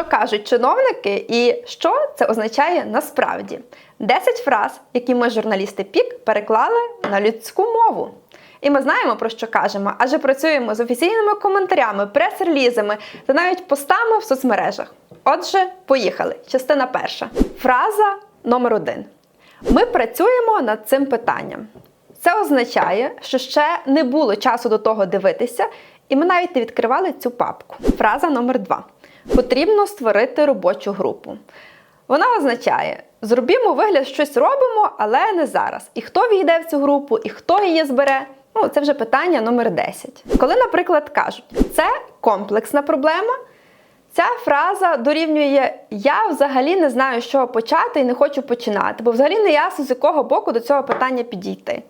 Що кажуть чиновники і що це означає насправді? 10 фраз, які ми, журналісти ПІК, переклали на людську мову. І ми знаємо, про що кажемо, адже працюємо з офіційними коментарями, прес-релізами та навіть постами в соцмережах. Отже, поїхали. Частина перша. Фраза номер один. Ми працюємо над цим питанням. Це означає, що ще не було часу до того дивитися, і ми навіть не відкривали цю папку. Фраза номер два. Потрібно створити робочу групу. Вона означає: зробімо вигляд, щось робимо, але не зараз. І хто війде в цю групу, і хто її збере. Ну, це вже питання номер 10. Коли, наприклад, кажуть, це комплексна проблема, ця фраза дорівнює Я взагалі не знаю, з чого почати і не хочу починати, бо взагалі не ясно, з якого боку до цього питання підійти.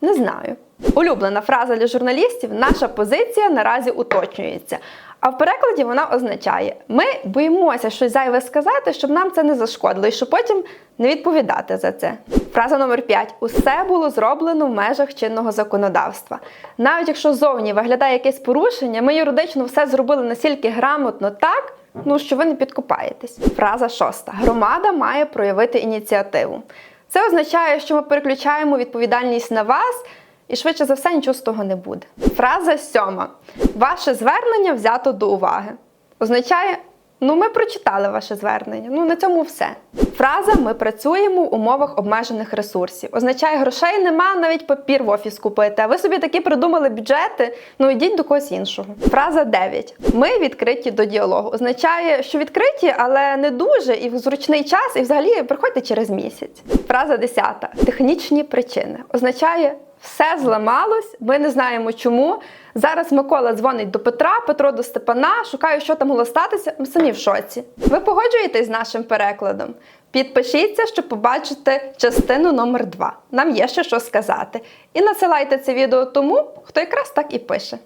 Не знаю. Улюблена фраза для журналістів наша позиція наразі уточнюється. А в перекладі вона означає: ми боїмося щось зайве сказати, щоб нам це не зашкодило, і щоб потім не відповідати за це. Фраза номер 5. Усе було зроблено в межах чинного законодавства. Навіть якщо зовні виглядає якесь порушення, ми юридично все зробили настільки грамотно так, ну що ви не підкопаєтесь. Фраза шоста. Громада має проявити ініціативу. Це означає, що ми переключаємо відповідальність на вас, і швидше за все нічого з того не буде. Фраза сьома. Ваше звернення взято до уваги. Означає, ну ми прочитали ваше звернення. Ну на цьому все. Фраза Ми працюємо в умовах обмежених ресурсів. Означає, грошей нема, навіть папір в офіс купити. А ви собі такі придумали бюджети, ну йдіть до когось іншого. Фраза 9. Ми відкриті до діалогу. Означає, що відкриті, але не дуже, і в зручний час, і взагалі приходьте через місяць. Фраза 10. Технічні причини. Означає, все зламалось, ми не знаємо чому. Зараз Микола дзвонить до Петра, Петро до Степана, шукає, що там могло статися. Ми самі в шоці. Ви погоджуєтесь з нашим перекладом? Підпишіться, щоб побачити частину номер 2. Нам є ще що сказати. І надсилайте це відео тому, хто якраз так і пише.